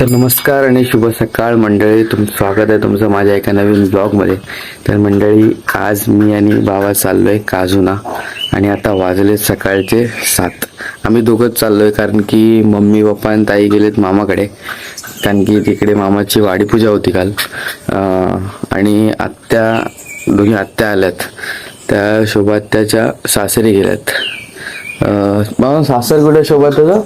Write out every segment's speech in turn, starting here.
तर नमस्कार आणि शुभ सकाळ मंडळी. तुम स्वागत आहे तुमचं माझ्या एका नवीन ब्लॉगमध्ये तर मंडळी आज मी आणि बाबा चाललोय काजूना आणि आता वाजले सकाळचे सात. आम्ही दोघंच चाललो आहे कारण की मम्मी पप्पा आणि ताई गेलेत मामाकडे. कारण की तिकडे मामाची वाडीपूजा होती काल. आणि आत्या दोन्ही आत्या आल्यात. त्या शोभात्याच्या सासरी गेल्यात. अं, बाबा सासर कुठे शोभात्याचं?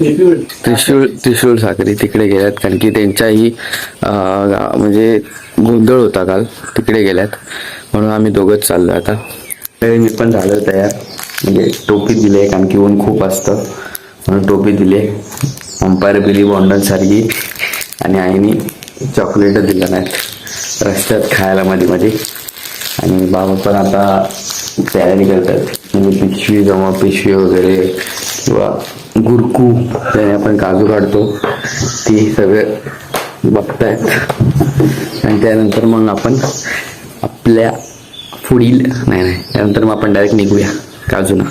त्रिशूळ. त्रिशूळ साखरी तिकडे गेल्यात कारण की त्यांच्याही म्हणजे गोंधळ होता काल तिकडे गेल्यात. म्हणून आम्ही दोघंच चाललो आता. तरी मी पण झालो तयार. म्हणजे टोपी दिली कारण की ऊन खूप असतं. म्हणून टोपी दिली अंपायर बिली बॉन्डन सारखी. आणि आईने चॉकलेट दिलं नाहीत. रस्त्यात खायला मध्ये मध्ये आणि बाबा पण आता तयारी करतात. म्हणजे पिशवी जमा पिशवी वगैरे किंवा गुरकू त्याने आपण काजू काढतो ती सगळं बघतायत. आणि त्यानंतर मग आपण आपल्या पुढील नाही नाही, त्यानंतर मग आपण डायरेक्ट निघूया काजूना.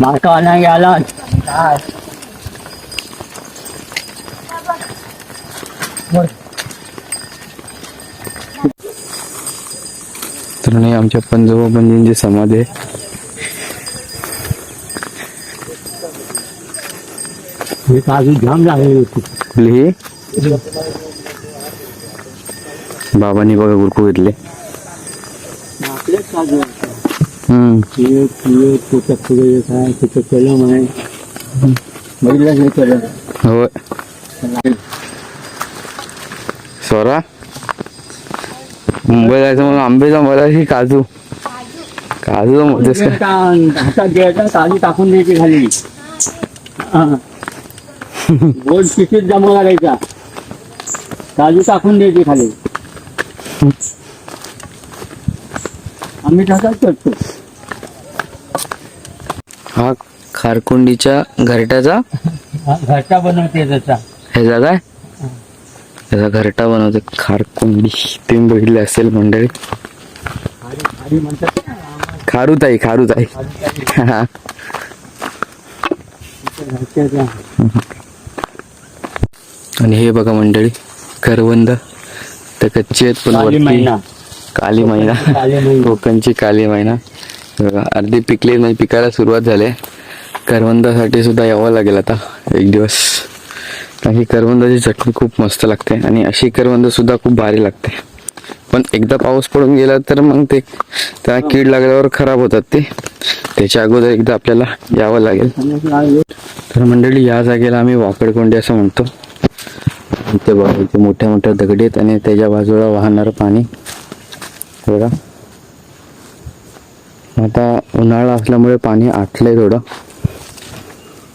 माका नाही आला. तर नाही आमच्या पंजोबा पंजींची समाधी आहे. हे काजू जाम लागले होते कुठली ही? बाबांनी बघा गुरकू घेतले. हम्म. कलम आहे. बघितलं कलम? होय. स्वरा मुंबई जायचं म्हणून आंबे जमवला की काजू. काजू घ्यायचा काजू टाकून द्यायची खाली हा. गोल पिशीत जमा करायचा काजू टाकून द्यायची खाली आम्ही तसाच करतो हा खारकुंडीच्या घरट्याचा घरटा बनवते त्याचा. ह्याचा काय ह्याचा घरटा बनवते. खारकुंडी तुम्ही बघितले असेल मंडळी. खारी खारी म्हणतात ना, खारुताई खारुताई. हा. घरट्याचा आणि हे बघा मंडळी करवंद. तर कच्चे आहेत पण काली वरती. मैना. कोकणची काली हे बघा अर्धी पिकले म्हणजे पिकायला सुरुवात झाली. करवंदासाठी सुद्धा यावं लागेल आता. एक दिवस. ही करवंदाची चटणी खूप मस्त लागते आणि अशी करवंद सुद्धा खूप भारी लागते. पण एकदा पाऊस पडून गेला तर मग ते त्याला कीड लागल्यावर खराब होतात ते. त्याच्या अगोदर एकदा आपल्याला यावं लागेल. तर मंडळी या जागेला आम्ही वाकडकोंडी असं म्हणतो. ते बघा इथे मोठ्या मोठ्या दगडी आहेत आणि त्याच्या बाजूला वाहणारं पाणी. बघा. आता उन्हाळा असल्यामुळे पाणी आटलंय थोडं.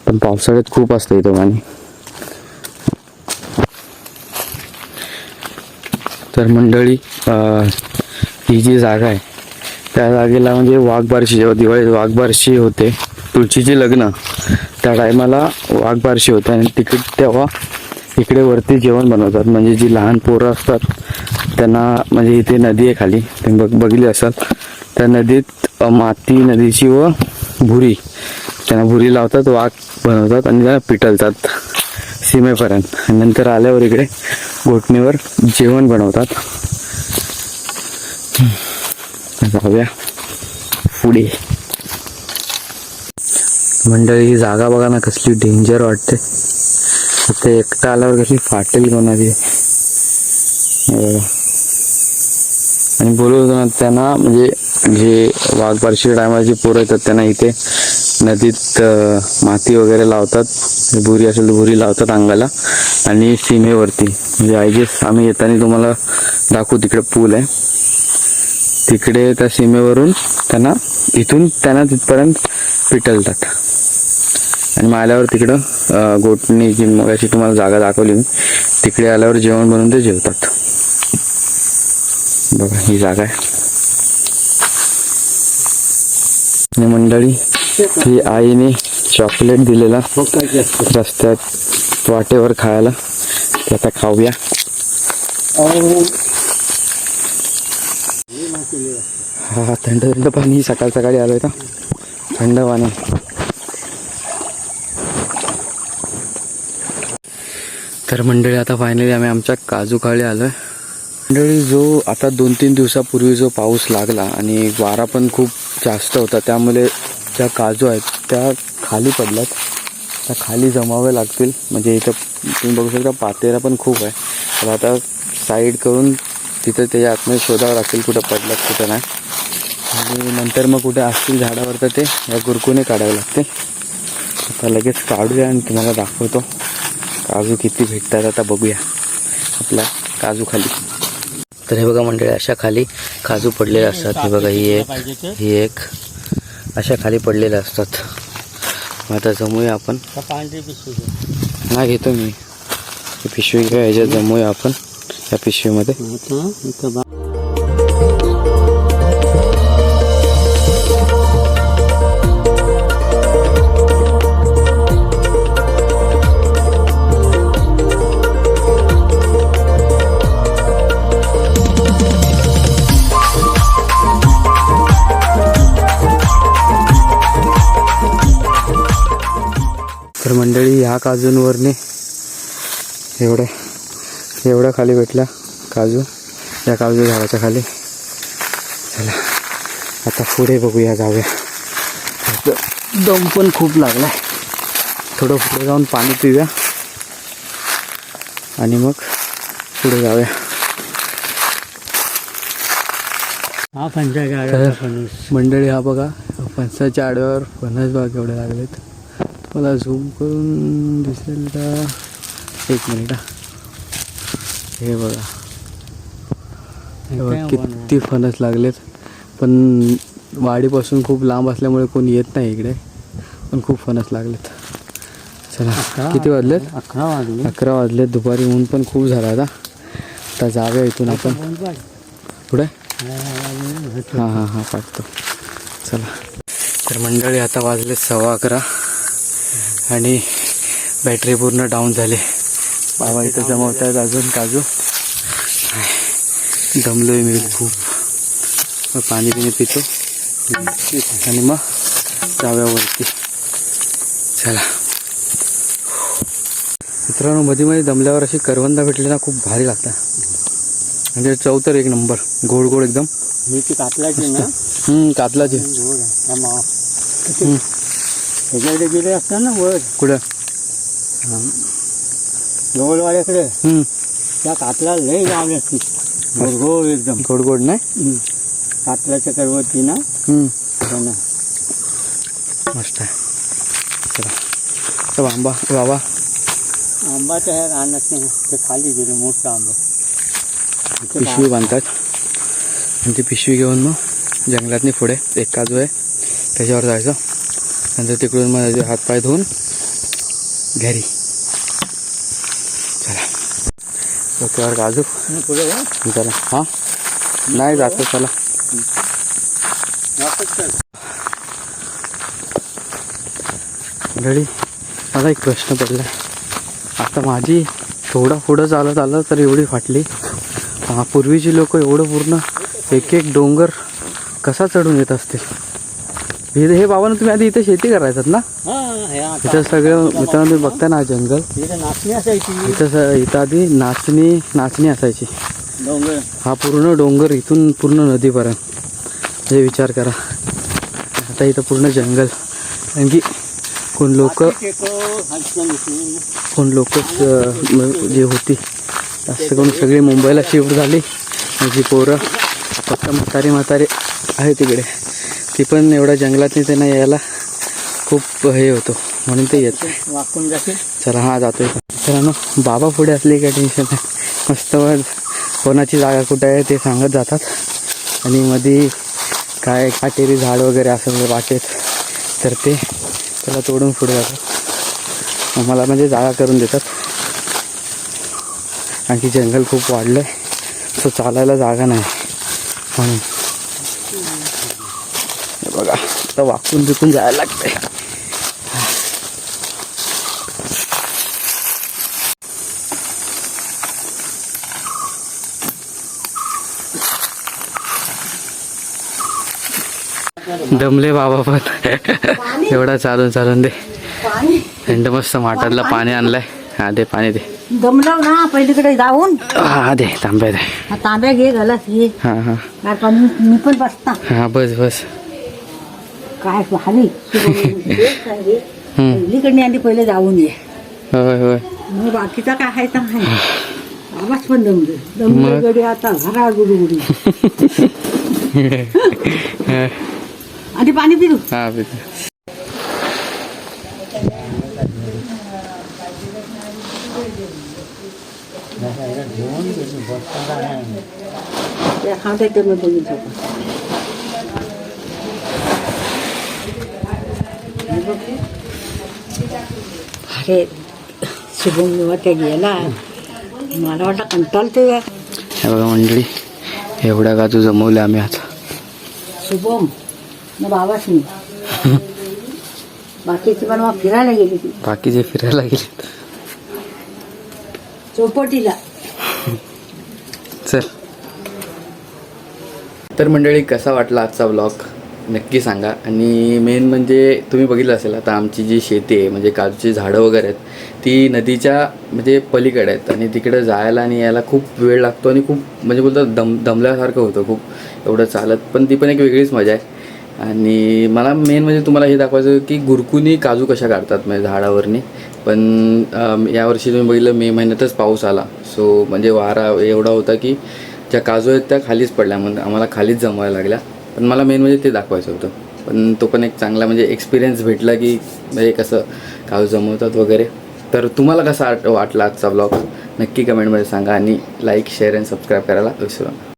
पण पावसाळ्यात खूप असतं इथं पाणी. तर मंडळी ही जी जागा आहे त्या जागेला म्हणजे वाघबारशी जेव्हा दिवाळीत वाघबारशी होते तुळशीचे लग्न त्या टायमाला वाघबारशी होते आणि तिकडे तेव्हा इकडे वरती जेवण बनवतात. म्हणजे जी लहान पोरं असतात त्यांना म्हणजे इथे नदी आहे खाली ते बघ बघली असाल. त्या नदीत माती नदीची व भुरी त्यांना भुरी लावतात वाघ बनवतात आणि त्यांना पिटलतात. सीमेपर्यंत. आणि नंतर आल्यावर इकडे घोटणीवर जेवण बनवतात. जाऊया पुढे. मंडळी ही जागा बघा ना कसली डेंजर वाटते. ते एकटा आल्यावर कशी फाटेल कोणाची. हो. आणि बोलत होतो ना त्यांना म्हणजे जे वाघबारशी टायमाची पोरं येतात त्यांना इथे नदीत माती वगैरे लावतात. भुरी असेल तर भुरी लावतात अंगाला. आणि सीमेवरती. म्हणजे आय गेस आम्ही येताना तुम्हाला दाखवू तिकडे पूल आहे. तिकडे त्या सीमेवरून त्यांना इथून त्यांना तिथपर्यंत पिटलतात. आणि मग आल्यावर तिकडं गोटणी जी मग अशी तुम्हाला जागा दाखवली मी तिकडे आल्यावर जेवण बनवून ते जेवतात. बघा ही जागा आहे. मंडळी ही आईने चॉकलेट दिलेला रस्त्यात वाटेवर खायला. त्याचा आता खाऊया. हा थंड थंड पाणी सकाळ सकाळी आलोय का थंड पाणी. तर मंडळी आता फायनली आम्ही आमच्या काजू खाली आलोय. मंडळी जो आता दोन तीन दिवसापूर्वी जो पाऊस लागला आणि वारा पण खूप जास्त होता त्यामुळे ज्या काजू आहेत त्या खाली पडल्यात. त्या खाली जमाव्या लागतील. म्हणजे इथं तुम्ही बघू शकता पातेरा पण खूप आहे. तर आता साईड करून तिथं त्याच्या आतमध्ये शोधावं लागतील कुठं पडल्यात कुठं नाही. आणि नंतर मग कुठे असतील झाडावर तर ते या गुरकुने काढावे लागते आता लगेच काढूया आणि तुम्हाला दाखवतो. काजू किती भेटतात आता बघूया. आपल्या काजू खाली. तर हे बघा मंडळी अशा खाली काजू पडलेले असतात. हे बघा ही एक ही एक. अशा खाली पडलेल्या असतात. मग आता जमूया आपण. पांढरी पिशवी. नाही घेतो मी. पिशवी घ्या ह्याच्यात जमूया आपण या पिशवीमध्ये. तर मंडळी ह्या काजूंवरने एवढ्या एवढ्या खाली भेटल्या काजू. या काजू झाडाच्या खाली. चला आता पुढे बघूया जाऊया. दम पण खूप लागलाय. थोडं पुढे जाऊन पाणी पिऊया. आणि मग पुढे जाऊया. हा फणस मंडळी हा बघा फणसाच्या आडव्यावर फणस बाग एवढे लागलेत. मला झूम करून दिसेल का? एक मिनिट हा. बघा. हे बघा किती फणस लागलेत. पण वाडीपासून खूप लांब असल्यामुळे कोणी येत नाही इकडे. पण खूप फणस लागलेत. चला किती वाजलेत? अकरा वाजले. अकरा वाजलेत. दुपारी ऊन पण खूप झाला आता. आता जाऊया इथून आपण. पुढे? हां हां हां पाठतो. चला. तर मंडळी आता वाजले सव्वा अकरा. आणि बॅटरी पूर्ण डाऊन झाली. बाबा इथं जमवत आहेत अजून काजू. दमलोय मी खूप. मग पाणी बिणी पितो. आणि मग जाऊया वरती चला. मित्रांनो मध्ये मध्ये दमल्यावर अशी करवंदा भेटली ना खूप भारी लागतात. म्हणजे चव तर एक नंबर. गोड गोड एकदम. मी ती कातलाची ना. हम्म, त्याच्याकडे गेले असतात ना वर. कुठं? जवळवाड्याकडे हम्म, त्या कातला लय लावली असती. गोड गोड एकदम. गोड गोड नाही? हम्म. कातलाच्या करवती ना? हम्म, त्यांना मस्त आहे. चला. चला आंबा बाबा आंबाच्या ह्या रानात नाही. ते खाली गेले मोठं आंबा. इथे पिशवी बांधतात. आणि ती पिशवी घेऊन मग जंगलातनी पुढे एक काजू आहे त्याच्यावर जायचं. नंतर तिकडून मग हातपाय धुवून घरी. चला. डोक्यावर काजू. चला. हां? नाही जातो चला. मंडळी मला एक प्रश्न पडला आता माझी थोडा पुढं चालत आलं तर एवढी फाटली. हा, पूर्वीची लोक एवढं पूर्ण एक एक डोंगर कसा चढून येत असतील? हे हे बाबांना तुम्ही आधी इथे शेती करायचात ना? इथं सगळं मित्रांनो तुम्ही बघता ना जंगल. नाचणी असायची. इथं स- इथं आधी नाचणी नाचणी असायची. डोंगर. हा पूर्ण डोंगर इथून पूर्ण नदीपर्यंत. हे विचार करा. आता इथं पूर्ण जंगल. कारण की कोण लोक कोण लोक जे होती. जास्त करून सगळी मुंबईला शिफ्ट झाली. माझी पोरं. फक्त म्हातारी म्हातारे आहे तिकडे ती पण एवढ्या जंगलात त्यांना यायला खूप हे होतो म्हणून ते येत. नाही. वाकून जाते चला हा जातोय. मित्रांनो बाबा पुढे असले काय टेन्शन नाही. मस्त कोणाची जागा कुठे आहे ते सांगत जातात. आणि मध्ये काय काटेरी झाड वगैरे असेल वाटेत तर ते त्याला तोडून पुढे जातात. आम्हाला म्हणजे जागा करून देतात. आणखी जंगल खूप वाढलं आहे सो चालायला जागा नाही. म्हणून. बघा. आता वाकून बिकून जायला लागतंय. दमले बाबा पण. एवढा चालून चालून दे. पाणी? थंड मस्त माठातलं पाणी आणलंय. हा दे पाणी दे. दमलो ना पहिलीकडे जाऊन. हा दे तांब्या दे. हा तांब्या घे घालत घे. हा हा. मी पण बसता. हा बस बस. काय हम्म. पहिलीकडे आधी पहिले जाऊन ये. होय होय. मग बाकीचा काय आहे तर आहे. आवाज पण दमले दमले गडी आता घरा गुडगुडी आधी पाणी पिरू हा पिते. ते खाते ते अरे शुभम जेव्हा त्या गेला. मला वाटलं कंटाळतो का हे बघा मंडळी एवढ्या काजू जमवल्या आम्ही आता? शुभम न बाबाच मी बाकीची पण मग फिरायला गेली ती बाकीचे फिरायला गेले चौपटीला. चल. तर मंडळी कसा वाटला आजचा ब्लॉग नक्की सांगा. आणि मेन म्हणजे तुम्ही बघितलं असेल आता आमची जी शेती आहे म्हणजे काजूची झाडं वगैरे आहेत ती नदीच्या म्हणजे पलीकडे आहेत. आणि तिकडे जायला आणि यायला खूप वेळ लागतो आणि खूप म्हणजे बोलतात दम दमल्यासारखं होतं खूप. एवढं चालत पण ती पण एक वेगळीच मजा आहे. आणि मला मेन म्हणजे तुम्हाला हे दाखवायचं की गुरकुनी काजू कशा काढतात म्हणजे झाडावरनी. पण यावर्षी तुम्ही बघितलं मे महिन्यातच पाऊस आला. सो म्हणजे वारा एवढा होता की ज्या काजू आहेत त्या खालीच पडल्या म्हणजे आम्हाला खालीच जमवायला लागल्या. पण मला मेन म्हणजे ते दाखवायचं होतं. पण तो पण एक चांगला म्हणजे एक्सपिरियन्स भेटला की म्हणजे कसं काव जमवतात वगैरे. तर तुम्हाला कसा आट वाटला आजचा ब्लॉग नक्की कमेंटमध्ये सांगा आणि लाईक शेअर आणि सबस्क्राईब करायला विसरू नका.